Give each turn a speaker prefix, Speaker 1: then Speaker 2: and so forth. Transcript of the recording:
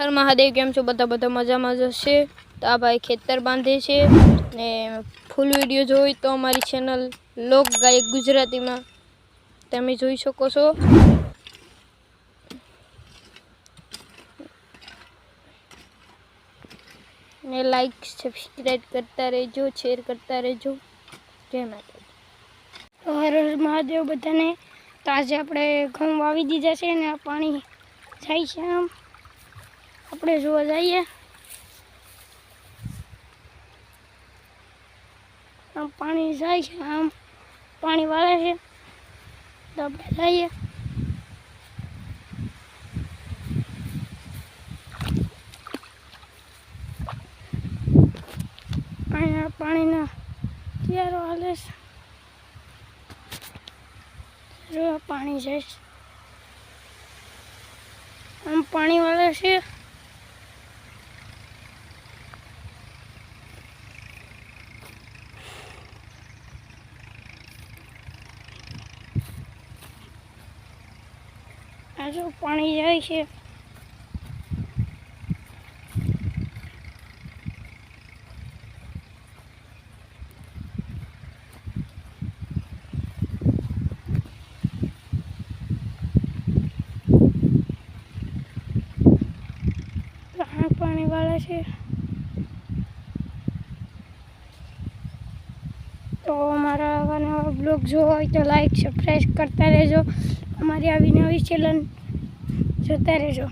Speaker 1: હર મહાદેવ, કેમ છો? બધા બધા મજામાં જ હશે. તો આ ભાઈ ખેતર બાંધે છે ને ફૂલ વીડિયો જોઈ તો અમારી ચેનલ લોક ગાયક ગુજરાતીમાં તમે જોઈ શકો છો. ને લાઈક સબસ્ક્રાઈબ કરતા રહેજો શેર કરતા રહેજો. જય માતા
Speaker 2: હર હર મહાદેવ બધાને. તો આજે આપણે ઘઉં વાવી દીધા છે ને પાણી જાય છે આમ. આપણે જોવા જઈએ. આમ પાણી જાય છે, આમ પાણી વાળે છે. તો આપણે જઈએ. અહીંયા પાણીના ક્યારો હાલે છે. પાણી છે. આમ પાણી વાળે છે. આ પાણી જાય છે. પાણી વાળે છે. તો અમારા આવા નવા બ્લોગ જોવા હોય તો લાઈક સબસ્ક્રાઈબ કરતા રહેજો. અમારી આવી નવી ચેનલ જોતા રહેજો